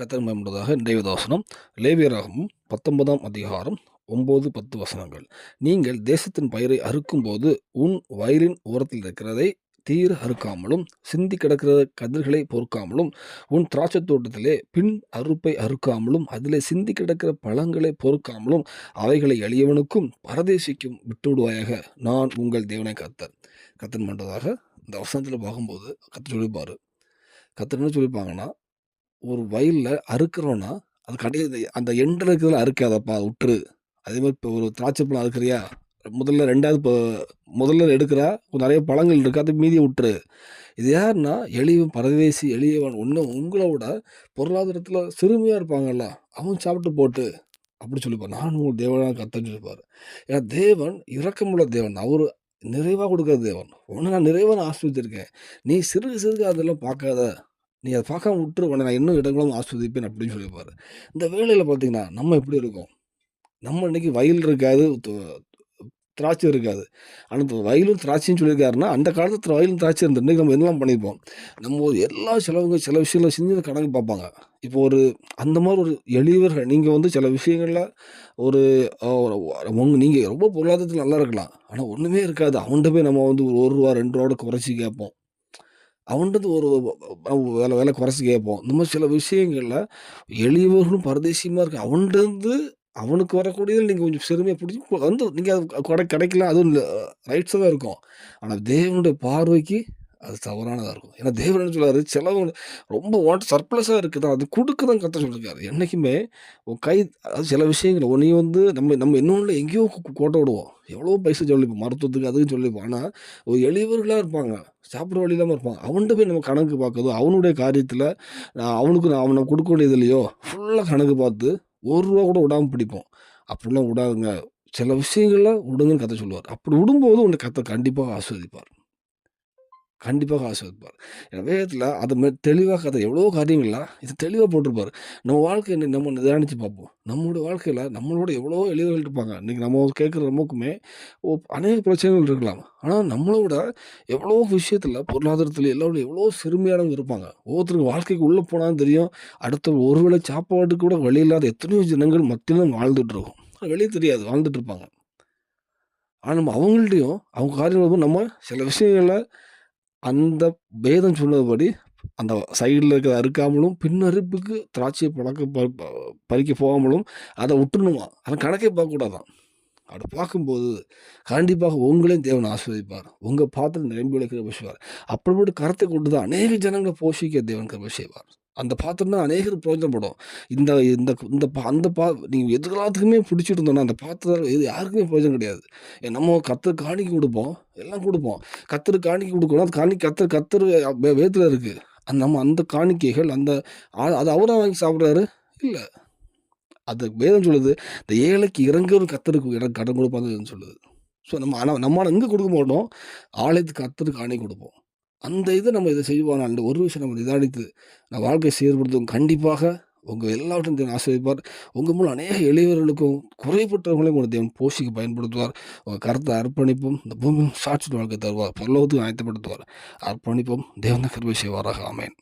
கத்தர் மேம்படுவதாக இன்றைய வசனம். லேவியராகவும் பத்தொன்பதாம் அதிகாரம் ஒம்பது பத்து வசனங்கள். நீங்கள் தேசத்தின் பயிரை அறுக்கும்போது உன் வயலின் ஓரத்தில் இருக்கிறதை தீர அறுக்காமலும் சிந்தி கிடக்கிற கதிர்களை பொறுக்காமலும் உன் திராட்சைத் தோட்டத்திலே பின் அறுப்பை அறுக்காமலும் அதிலே சிந்தி கிடக்கிற பழங்களை பொறுக்காமலும் அவைகளை எளியவனுக்கும் பரதேசிக்கும் விட்டுவிடுவாயாக நான் உங்கள் தேவனை கத்தர் கத்தன் பண்ணுறதாக இந்த வசனத்தில் பார்க்கும்போது கத்தர் சொல்லிப்பார். கத்தன் என்ன சொல்லிப்பாங்கன்னா ஒரு வயலில் அறுக்கிறோன்னா அது கிடையாது அந்த எண்டில் இருக்கிறதுல அறுக்காதப்பா விட்டுரு அதே மாதிரி இப்போ ஒரு திராட்சை பழம் அறுக்கிறியா? முதல்ல ரெண்டாவது இப்போ முதல்ல எடுக்கிறா நிறைய பழங்கள் இருக்குது அது விட்டுரு இது யாருன்னா எளியவன் பரதேசி எளியவன் ஒன்று உங்களை விட பொருளாதாரத்தில் சிறுமையாக இருப்பாங்கல்ல அவன் சாப்பிட்டு போட்டு. அப்படி சொல்லிப்பார். நானும் ஒரு தேவனாக கத்தன்னு சொல்லிப்பார். ஏன்னா தேவன் இரக்கமுள்ள தேவன். அவர் நிறைவாக கொடுக்குற தேவன். உன்னை நான் நிறைவாக ஆஸ்வதிச்சிருக்கேன் நீ சிறுக சிறுக அதெல்லாம் பார்க்காத. நீ அதை பார்க்காம விட்டுரு உடனே நான் இன்னும் இடங்களும் ஆஸ்வதிப்பேன் அப்படின்னு சொல்லியிருப்பார் இந்த வேலையில் பார்த்தீங்கன்னா நம்ம எப்படி இருக்கோம்? நம்ம இன்றைக்கி வயல் இருக்காது திராட்சை இருக்காது. ஆனால் இந்த வயலும் திராட்சையும் சொல்லியிருக்காருன்னா அந்த காலத்தில் வயலும் திராட்சை இருந்த இன்னைக்கு நம்ம என்னெல்லாம் பண்ணியிருப்போம். நம்ம ஒரு எல்லா செலவுங்க சில விஷயங்களை செஞ்சு கணக்கு பார்ப்பாங்க. இப்போ ஒரு அந்த மாதிரி ஒரு எளியவர்கள் நீங்கள் வந்து சில விஷயங்களில் ஒரு உங்க நீங்கள் ரொம்ப பொருளாதாரத்தில் நல்லா இருக்கலாம். ஆனால் ஒன்றுமே இருக்காது. அவன்கிட்ட போய் நம்ம வந்து ஒரு ஒரு ரூபா ரெண்டு ரூபாவோட குறைச்சி கேட்போம். அவன்கிட்ட ஒரு வேலை வேலை குறைச்சி கேட்போம். இந்த மாதிரி சில விஷயங்களில் எளியவர்களும் பரதேசியமாக இருக்கு. அவன்கிட்ட அவனுக்கு வரக்கூடியதில் நீங்கள் கொஞ்சம் சிறுமையாக பிடிச்சி வந்து நீங்கள் அது கடை கிடைக்கலாம். அதுவும் ரைட்ஸாக தான் இருக்கும். ஆனால் தேவனுடைய பார்வைக்கு அது தவறானதாக இருக்கும். ஏன்னா தேவன் என்ன சொல்றாரு? சிலவங்க ரொம்ப வாட் சர்ப்ளஸாக இருக்குது? தான் அது கொடுக்க தான் கத்த சொல்லியிருக்காரு என்றைக்குமே உன் கை அது சில விஷயங்கள் உன்னையும் வந்து நம்ம நம்ம இன்னொன்று எங்கேயோ கோட்டை விடுவோம். எவ்வளோ பைசா சொல்லிப்போம் மருத்துவத்துக்கு அதுக்கு சொல்லிப்போம் ஆனால் ஒரு எளியவர்களாக இருப்பாங்க. சாப்பிட்ற வழி இல்லாமல் இருப்பாங்க. அவன்கிட்ட போய் நம்ம கணக்கு பார்க்கறதோ அவனுடைய காரியத்தில் நான் அவனுக்கு நான் அவனை கொடுக்க வேண்டியது இல்லையோ ஃபுல்லாக கணக்கு பார்த்து ஒரு ரூபா கூட விடாமல் பிடிப்போம். அப்படிலாம் விடாதுங்க. சில விஷயங்களில் விடுங்கன்னு கதை சொல்லுவார். அப்படி விடும்போது உன்னை கத்தை கண்டிப்பாக ஆஸ்வதிப்பார் கண்டிப்பாக ஆஸ்வதிப்பார் என் வேதத்தில் அதை மெ தெளிவாக கதை எவ்வளோ காரியங்கள்லாம் இது தெளிவாக போட்டிருப்பார். நம்ம வாழ்க்கையை இன்னைக்கு நம்ம நிதானித்து பார்ப்போம். நம்மளோட வாழ்க்கையில் நம்மளோட எவ்வளோ எளியவர்கள் இருப்பாங்க. இன்றைக்கி நம்ம கேட்குற நமக்குமே ஓ அநேக பிரச்சனைகள் இருக்கலாம். ஆனால் நம்மளோட எவ்வளோ விஷயத்தில் பொருளாதாரத்தில் எல்லாம் எவ்வளோ சிறுமையானவங்க இருப்பாங்க. ஒவ்வொருத்தருக்கு வாழ்க்கைக்கு உள்ளே போனாலும் தெரியும். அடுத்த ஒரு வேளை சாப்பாட்டுக்கு கூட வழி இல்லாத எத்தனையோ ஜனங்கள் மத்தியிலும் வாழ்ந்துட்டு இருக்கோம். வெளியே தெரியாது. வாழ்ந்துட்டு இருப்பாங்க. ஆனால் நம்ம அவங்கள்ட்டையும் அவங்க காரியங்களும் நம்ம சில விஷயங்களை அந்த வேதம் சொன்னதுபடி அந்த சைடில் இருக்கிற அறுக்காமலும் பின்னறுப்புக்கு திராட்சையை பழக்க ப- ப- பறிக்க போகாமலும் அதை விட்டுணுமா அதை கணக்கே பார்க்கக்கூடாதான் அப்படி பார்க்கும்போது கண்டிப்பாக உங்களையும் தேவன் ஆஸ்வதிப்பார் உங்கள் பாத்திரம் நிரம்பி விளக்கிற விஷயம் அப்படிப்பட்ட கருத்தை கொண்டு தான் அநேக ஜனங்களை போஷிக்க தேவன் கிருபை செய்வார். அந்த பாத்திரம் தான் அநேகர் பிரயோஜனப்படும். இந்த இந்த இந்த பா- அந்த பா நீங்கள் எதிர்காலத்துக்குமே பிடிச்சிட்டு இருந்தோம்னா அந்த பாத்திரம் இது யாருக்குமே பிரயோஜனம் கிடையாது. நம்ம கத்தர் காணிக்கை கொடுப்போம் எல்லாம் கொடுப்போம். கத்தர் காணிக்கு கொடுக்கணும் அது காணி கத்தர் கத்தர் வே- வேத்துல இருக்கு. அந்த நம்ம அந்த காணிக்கைகள் அந்த அது அவராக வாங்கி சாப்பிட்றாரு? இல்லை. அது வேதம் சொல்லுது இந்த ஏழைக்கு இறங்குற கத்தருக்கு இடம் கடன் கொடுப்பாங்கன்னு சொல்லுது. ஸோ நம்ம ஆனால் நம்மளால் எங்கே கொடுக்க மாட்டோம் ஆலயத்துக்கு கத்தருக்கு காணி கொடுப்போம். அந்த இதை நம்ம இதை செய்வான் அந்த ஒரு விஷயம் நம்ம நிதானித்து நான் வாழ்க்கையை செயல்படுத்தும் கண்டிப்பாக உங்கள் எல்லாவற்றையும் தேவன் ஆசிரியப்பார் உங்கள் மூலம் அநேக எளியவர்களுக்கும் குறைபட்டவர்களையும் உங்கள் தேவன் போஷிக்க பயன்படுத்துவார். உங்கள் கருத்தை அர்ப்பணிப்பும். இந்த பூமியும் சாட்சி வாழ்க்கை தருவார். பல்லவத்துக்கும் ஆயத்தப்படுத்துவார். அர்ப்பணிப்பும். தேவன கருவை செய்வாராக. ஆமேன்.